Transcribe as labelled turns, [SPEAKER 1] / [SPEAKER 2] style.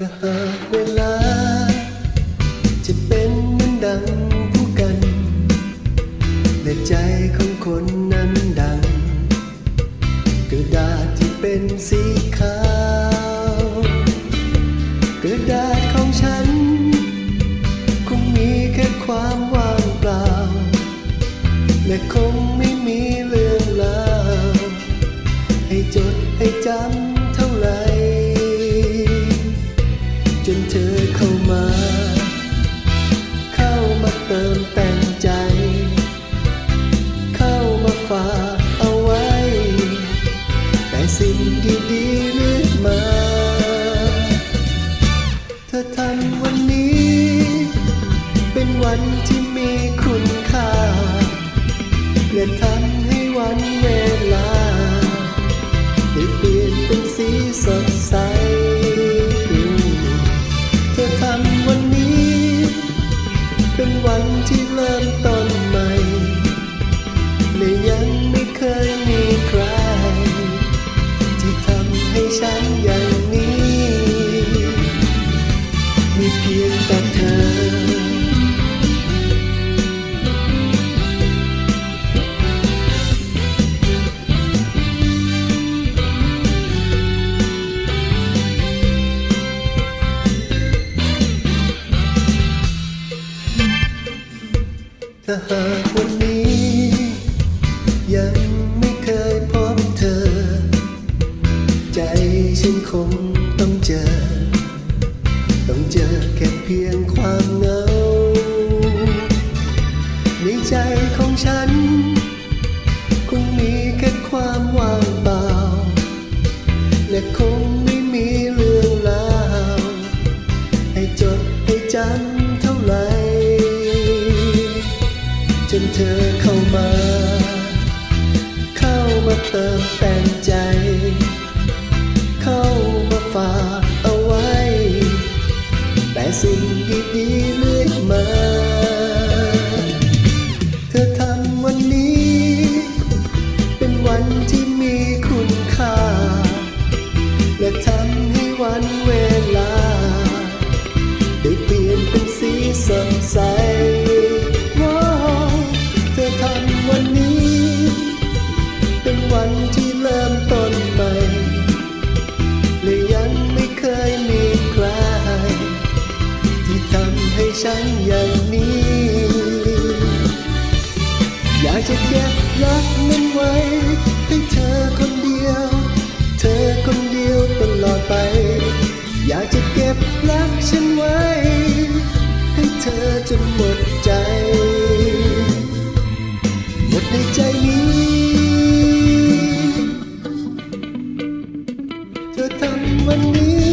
[SPEAKER 1] ถ้าหากเวลา จะเป็นเหมือนดังผู้กันและใจของคนนั้นดัง กระดาษที่เป็นสีขาว กระดาษของฉัน คงมีแค่ความว่างเปล่า และคงไม่มี ดีๆเรียมา เธอทำวันนี้ เป็นวันที่มีคุณ ถ้าหากวันนี้ ยังไม่เคยพบเธอ ใจฉันคงต้องเจอ ต้องเจอแค่เพียงความเหงา ในใจของฉัน คงมีแค่ความว่างเปล่า และคงไม่มีเรื่องราว ให้จดให้จำเท่าไหร่ เธอเข้ามา เข้ามาเติมเต็ม ฉันอย่างนี้ อยากจะเก็บรักนั้นไว้ให้เธอคนเดียว เธอคนเดียวตลอดไป อยากจะเก็บรักฉันไว้ ให้เธอจนหมดใจ หมดในใจนี้ เธอทำวันนี้